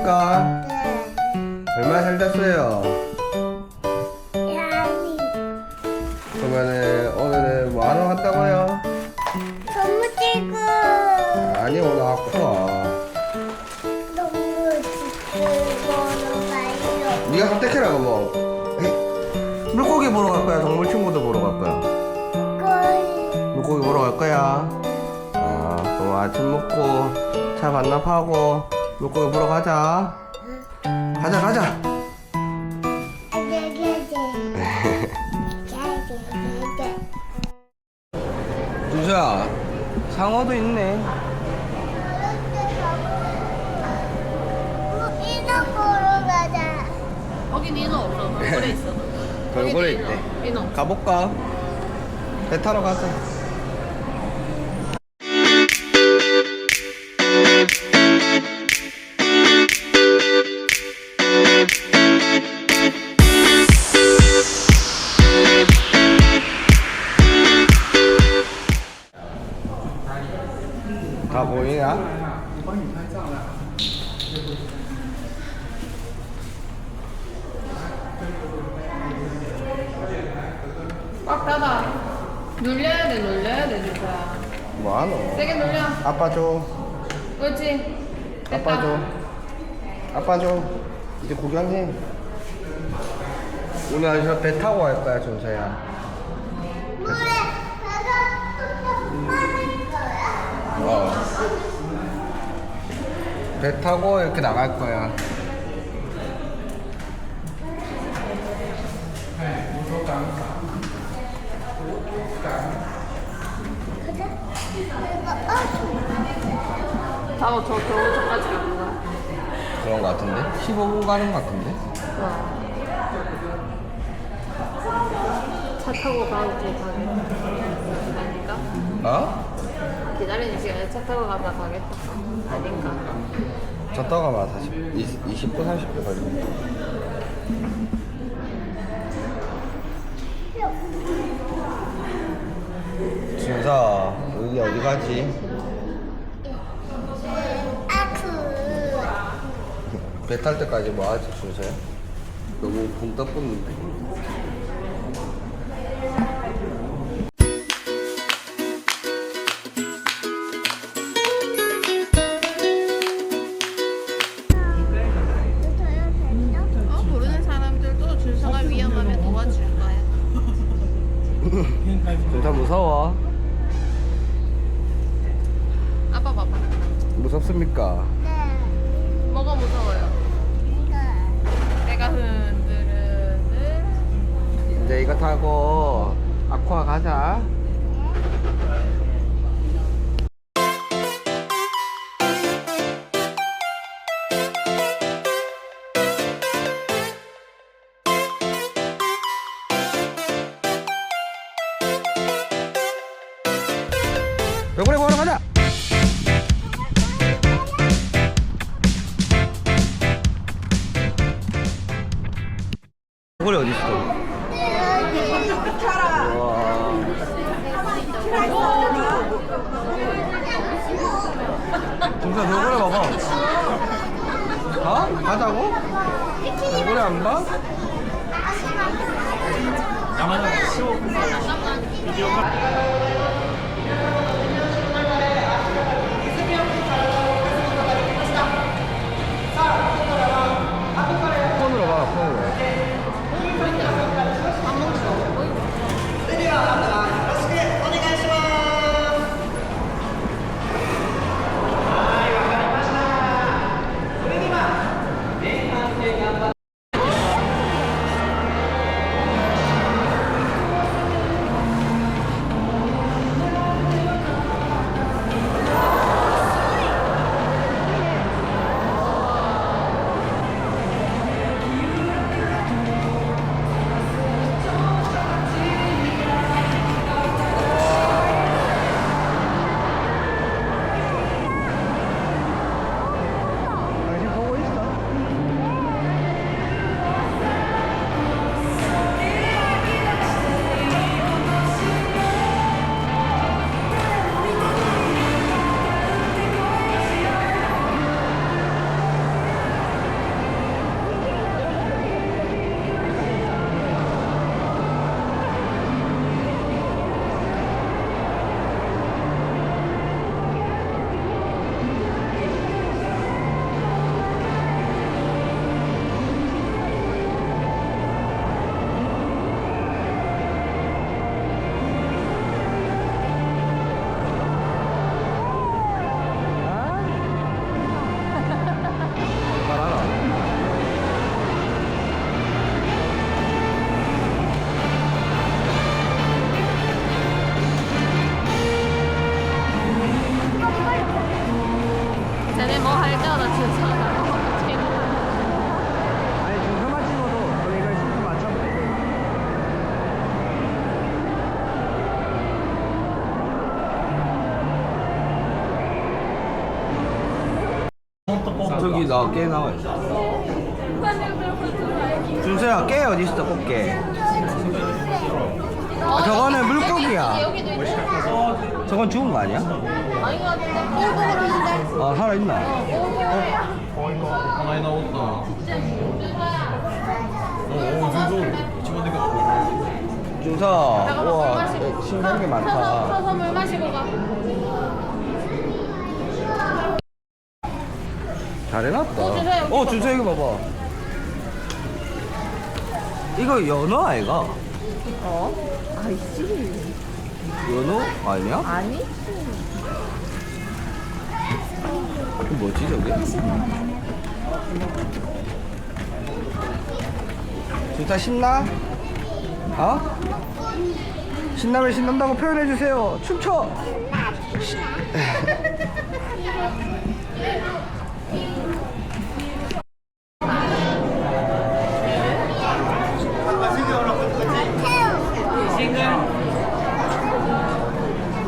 살았습니까? 네. 얼마나 살았어요? 야미. 그러면은 오늘은 뭐 하러 갔다고요? 너무 지금 아니 오늘 아쿠아 너무 지금 가요. 네가 선택해라 뭐 에이, 물고기 보러 갈 거야 동물 친구들 보러 갈 거야 거의 물고기 보러 갈 거야 아 그럼 아침 먹고 차 반납하고 물고기 보러 가자 가자 가자. 준수야 상어도 있네 보러 가자. 거기 민호 없어. 돌고래 있어. 돌고래. 있대. 민호. 가볼까? 배 타러 가자 꽉 닫아. 눌려야 돼, 눌려야 돼, 진짜. 뭐하노? 세게 눌려. 아빠 줘 그렇지. 됐다. 아빠 줘. 아빠 줘. 이제 구경해. 오늘 아주 배 타고 갈 거야, 준서야. 물에 빠질 거야. 어. 배 타고 이렇게 나갈 거야. 다음 저 겨우 저까지 가는 거야. 그런 거 같은데? 15분 가는 거 같은데? 어. 차 타고 가도 돼, 가게. 아닌가? 어? 기다리는 시간에 차 타고 가다 가겠다. 아닌가? 저 떠가면 40, 20, 20분, 30분 걸리네. 준서, 어디 가지? 아크. 배탈 때까지 뭐 하지, 준서야? 너무 붕 떠붙는데. 어, 모르는 사람들도 준서가 위험하면 도와줄 거야. 준서 무서워? 아빠 봐봐. 무섭습니까? 네. 뭐가 무서워요? 이거. 내가 흔들흔들. 이제 이거 타고 아쿠아 가자. 진짜 돌고래 봐봐. 가? 가자고? 돌고래 안 봐? 폰으로 저기 나깨 나와 있어. 준서야 깨 어디 있어 꽃게? 아, 저거는 물고기야. 저건 죽은 거 아니야? 아 살아 있나? 하나에 나왔다. 오, 준서. 마시고. 신기한 게 많다. 서서 물 마시고 가. 잘 해놨다. 어, 여기 어 여기 봐봐. 이거 연어 아이가? 어? 아이씨. 연어 아니야? 아니? 이거 뭐지 저게? 준서 신나? 어? 신나면 신난다고 표현해 주세요. 춤춰.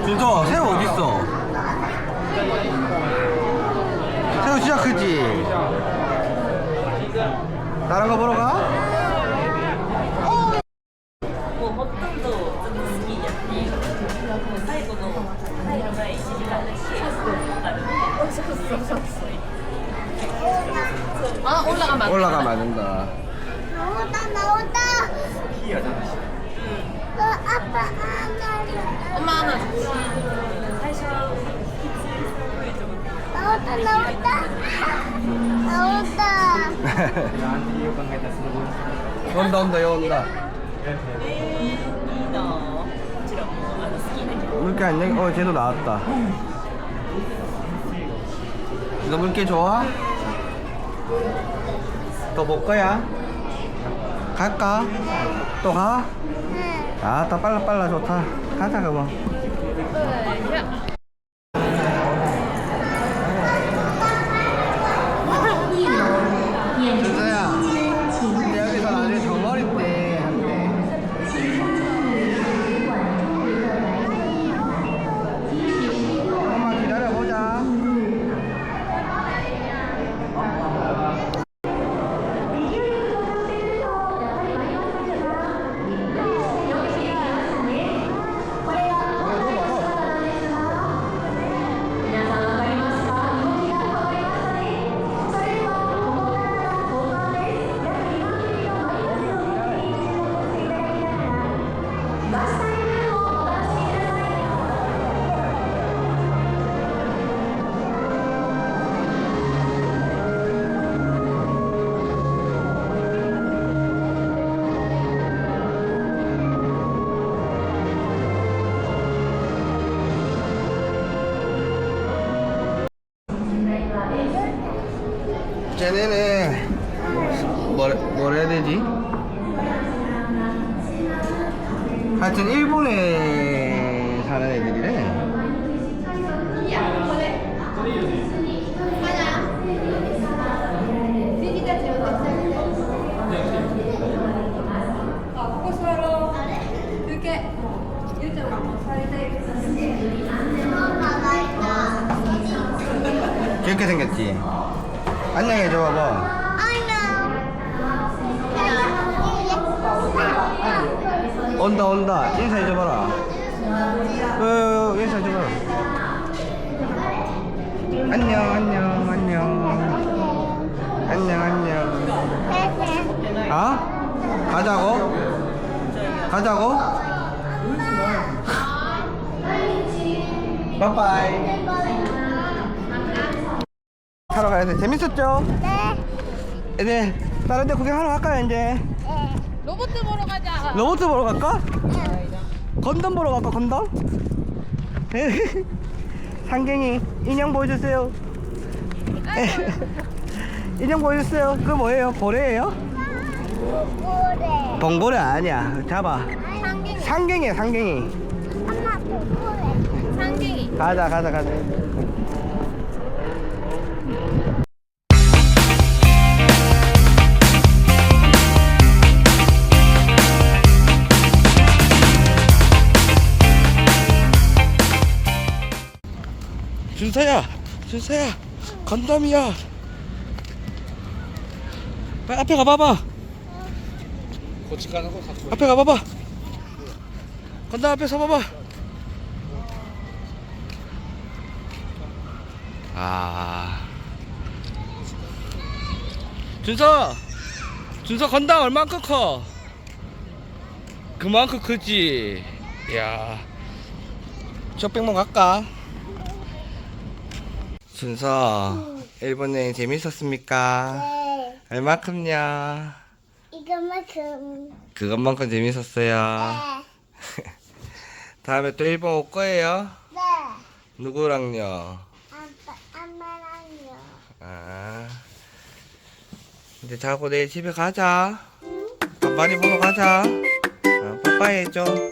준서 새우 어디 있어? 새우 진짜 크지? 다른 거 보러 가? もうほとんどちょっと好きやっていう最後の入る前1時間だけある 아, 올라가면 안 돼. 올라가면 안 된다. 나온다 나온다 어, 그 아빠 하나 엄마 하나 나왔다 나왔다 나왔다 온다 온다 여 온다 네, 네. 물개 안녕? 어 쟤도 나왔다 너 물개 좋아? 또 볼 거야? 갈까? 또 가? 응 아, 또 빨라 빨라 좋다. 가자 그럼. 귀엽게 생겼지? 안녕해줘 봐봐 온다 온다 인사해줘봐라 어, 인사해줘봐라 안녕 안녕 안녕 안녕 안녕 아? 가자고? 가자고? 빠빠이 하러 가야 돼 재밌었죠? 네 이제 다른 데 구경하러 갈까요 이제? 로봇 보러 가자. 로봇 보러 갈까? 건담 보러 갈까 건담? 상갱이 인형 보여주세요 인형 보여주세요 그거 뭐예요? 고래예요? 고래 봉고래 아니야 잡아 상갱이. 상갱이야 상갱이 엄마 고래 상갱이. 가자 가자 가자 준서야 준서야 건담이야 아, 앞에 가봐봐. 고춧가루 하고 갖고 앞에 가봐봐. 간다 앞에 서봐봐. 아. 준서, 준서 건당 얼만큼 커? 그만큼 크지. 야. 쇼핑몰 갈까? 준서, 일본 여행 재밌었습니까? 네. 얼마큼요? 이거만큼. 그것만큼 재밌었어요. 네. 다음에 또 일본 올 거예요? 네. 누구랑요? 아빠, 엄마랑요. 아. 이제 자고 내일 집에 가자. 밥 많이 보러 가자. 어, 빠빠이 해줘.